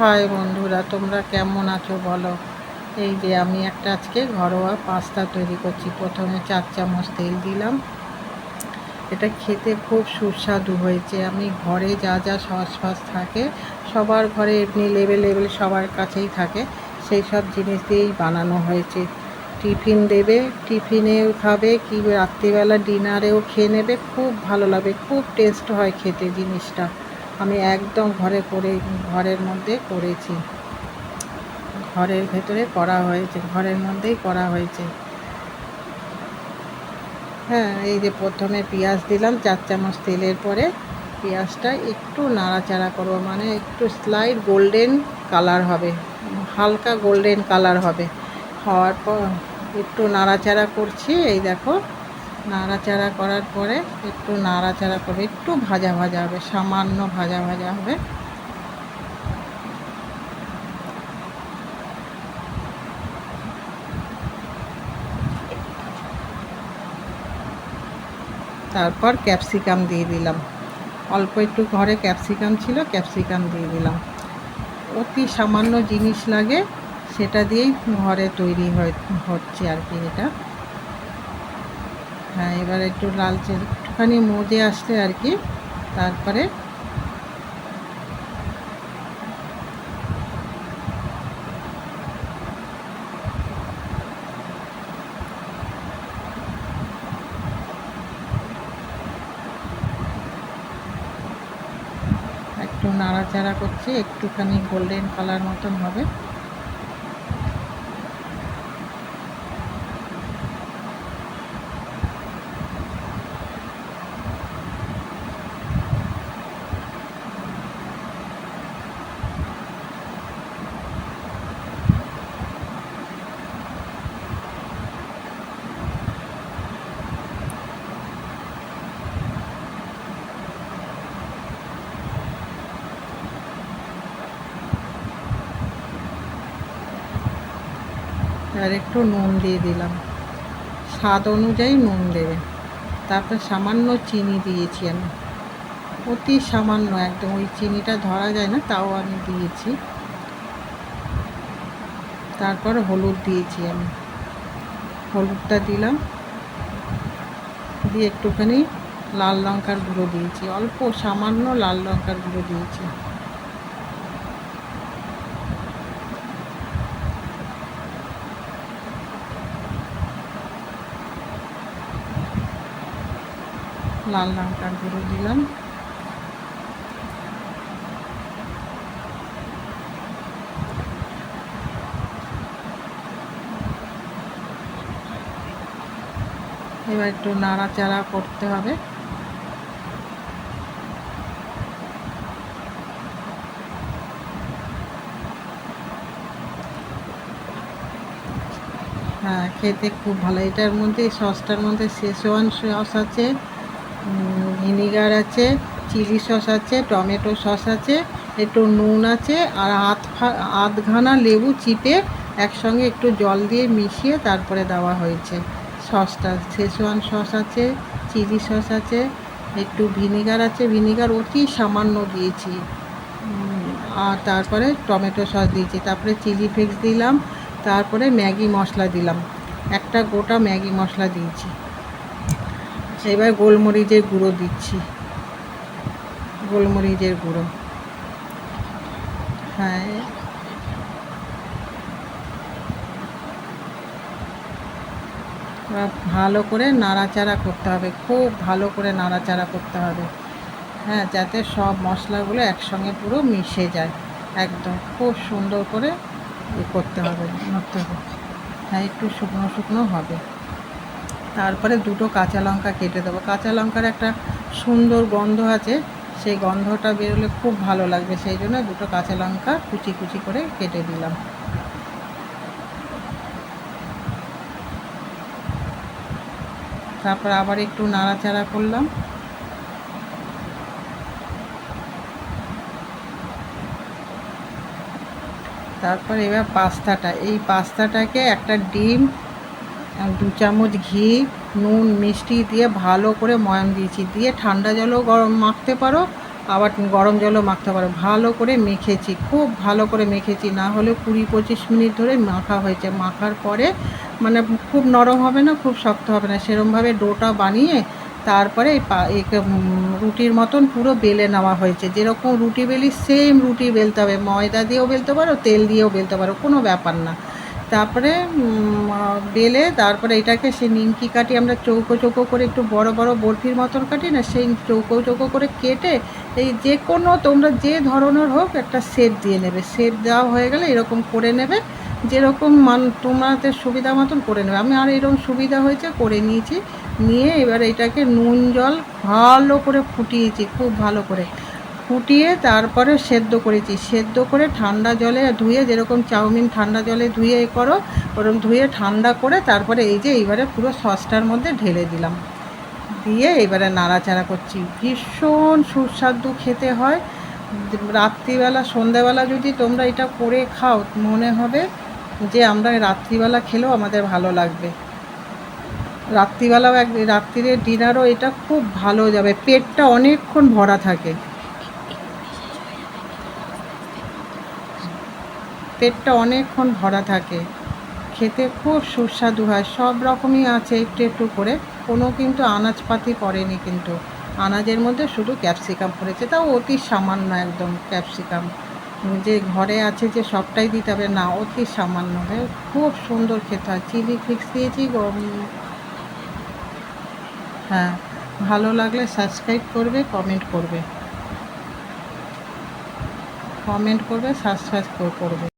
High বন্ধুরা, তোমরা কেমন আছো বলো? এই যে আমি একটা আজকে ঘরোয়া পাস্তা তৈরি করছি। প্রথমে চার চামচ তেল দিলাম। এটা খেতে খুব সুস্বাদু হয়েছে। আমি ঘরে যা যা সস ফস থাকে, সবার ঘরে এমনি লেবেল লেবেল সবার কাছেই থাকে। সেই সব জিনিস দিয়েই বানানো হয়েছে। টিফিন দেবে, টিফিনেও খাবে, কি রাত্রিবেলা ডিনারেও খেয়ে নেবে, খুব ভালো লাগবে খুব টেস্ট হয় খেতে জিনিসটা। আমি একদম ঘরে করে, ঘরের মধ্যে করেছি। ঘরের ভেতরে করা হয়েছে, ঘরের মধ্যেই করা হয়েছে। হ্যাঁ এই যে প্রথমে পেঁয়াজ দিলাম, চার চামচ তেলের পরে পেঁয়াজটা একটু নাড়াচাড়া করব মানে একটু স্লাইড গোল্ডেন কালার হবে, হালকা গোল্ডেন কালার হবে। হওয়ার পর একটু নাড়াচাড়া করছি, এই দেখো। নাড়াচাড়া করার পরে একটু নাড়াচাড়া করবে, একটু ভাজা ভাজা হবে, সামান্য ভাজা ভাজা হবে। তারপর ক্যাপসিকাম দিয়ে দিলাম। অল্প একটু ঘরে ক্যাপসিকাম ছিল, ক্যাপসিকাম দিয়ে দিলাম। অতি সামান্য জিনিস লাগে, সেটা দিয়েই ঘরে তৈরি হচ্ছে আর কি এটা। হ্যাঁ এবার একটু লালচে, একটুখানি মজে আসলে আর কি, তারপরে একটু নাড়াচাড়া করছি, একটুখানি গোল্ডেন কালার মতন হবে। আর একটু নুন দিয়ে দিলাম। স্বাদ অনুযায়ী নুন দেবে। তারপর সামান্য চিনি দিয়েছি আমি। অতি সামান্য একদম, ওই চিনিটা ধরা যায় না, তাও আমি দিয়েছি। তারপর হলুদ দিয়েছি আমি। হলুদটা দিলাম। দিয়ে একটুখানি লাল লঙ্কার গুঁড়ো দিয়েছি। অল্প সামান্য লাল লঙ্কার গুঁড়ো দিয়েছি। লাল লঙ্কার গুঁড়ো দিলাম এবার একটু নাড়াচাড়া করতে হবে। হ্যাঁ খেতে খুব ভালো। এটার মধ্যে সসটার মধ্যে শেষওয়ান সস আছে। ভিনিগার আছে, চিলি সস আছে, টমেটো সস আছে, একটু নুন আছে, আর আধ আধঘানা লেবু চিপে একসঙ্গে একটু জল দিয়ে মিশিয়ে তারপরে দেওয়া হয়েছে। সসটা শেষওয়ান সস আছে, চিলি সস আছে, একটু ভিনিগার আছে, ভিনিগার অতি সামান্য দিয়েছি। আর তারপরে টমেটো সস দিয়েছি, তারপরে চিলি ফ্লেক্স দিলাম, তারপরে ম্যাগি মশলা দিলাম। একটা গোটা ম্যাগি মশলা দিয়েছি। এবার গোলমরিচের গুঁড়ো দিচ্ছি। গোলমরিচের গুঁড়ো। হ্যাঁ। ভালো করে নাড়াচাড়া করতে হবে, খুব ভালো করে নাড়াচাড়া করতে হবে। হ্যাঁ যাতে সব মশলাগুলো একসঙ্গে পুরো মিশে যায়। একদম, খুব সুন্দর করে করতে হবে, নড়তে হবে। হ্যাঁ একটু শুকনো শুকনো হবে। তারপরে দুটো কাঁচা লঙ্কা কেটে দেবো। কাঁচা লঙ্কার একটা সুন্দর গন্ধ আছে, সেই গন্ধটা বেরোলে খুব ভালো লাগবে, সেই জন্য দুটো কাঁচা লঙ্কা কুচি কুচি করে কেটে দিলাম। তারপর আবার একটু নাড়াচাড়া করলাম। তারপর এবার পাস্তাটা, এই পাস্তাটাকে একটা ডিম দু চামচ ঘি, নুন, মিষ্টি দিয়ে ভালো করে ময়াম দিয়েছি। দিয়ে ঠান্ডা জলও গরম মাখতে পারো, আবার গরম জলও মাখতে পারো। ভালো করে মেখেছি, খুব ভালো করে মেখেছি। না হলে কুড়ি পঁচিশ মিনিট ধরে মাখা হয়েছে। মাখার পরে মানে খুব নরম হবে না, খুব শক্ত হবে না। সেরমভাবে ডোটা বানিয়ে তারপরে রুটির মতন পুরো বেলে নেওয়া হয়েছে। যেরকম রুটি বেলি সেম রুটি বেলতে হবে। ময়দা দিয়েও বেলতে পারো, তেল দিয়েও বেলতে পারো, কোনো ব্যাপার না। তারপরে বেলে তারপরে এটাকে সে নিমকি কাটি আমরা চৌকো চৌকো করে একটু বড় বড় বরফির মতন কাটি না, সেই চৌকো চৌকো করে কেটে এই যে কোনো তোমরা যে ধরনের হোক একটা শেপ দিয়ে নেবে। সেপ দেওয়া হয়ে গেলে এরকম করে নেবে, যেরকম মান তোমাদের সুবিধা মতন করে নেবে। আমি আর এরকম সুবিধা হয়েছে করে নিয়েছি, নিয়ে এবার এটাকে নুন জল ভালো করে ফুটিয়েছি, খুব ভালো করে। ফুটিয়ে তারপরে সেদ্ধ করেছি। সেদ্ধ করে ঠান্ডা জলে ধুয়ে যেরকম চাউমিন ঠান্ডা জলে ধুয়ে এ করো, ওরকম ধুয়ে ঠান্ডা করে তারপরে এই যে এইবারে পুরো সসটার মধ্যে ঢেলে দিলাম। দিয়ে এবারে নাড়াচাড়া করছি। ভীষণ সুস্বাদু খেতে হয়। রাত্রিবেলা, সন্ধ্যাবেলা যদি তোমরা এটা করে খাও, মনে হবে যে আমরা রাত্রিবেলা খেলেও আমাদের ভালো লাগবে। রাত্রিবেলাও এক, রাত্রিরে ডিনারও এটা খুব ভালো যাবে। পেটটা অনেকক্ষণ ভরা থাকে। পেটটা অনেকক্ষণ ভরা থাকে। খেতে খুব সুস্বাদু হয়, সব রকমই আছে একটু একটু করে। কোনো কিন্তু আনাজপাতি পড়েনি কিন্তু। আনাজের মধ্যে শুধু ক্যাপসিকাম পড়েছে। তাও অতি সামান্য একদম ক্যাপসিকাম। যে ঘরে আছে যে সবটাই দিতে হবে, না, অতি সামান্য। খুব সুন্দর খেতে হয়। চিলি ফিক্স দিয়েছি হ্যাঁ ভালো লাগলে সাবস্ক্রাইব করবে, কমেন্ট করবে। কমেন্ট করবে, সাবস্ক্রাইব করবে।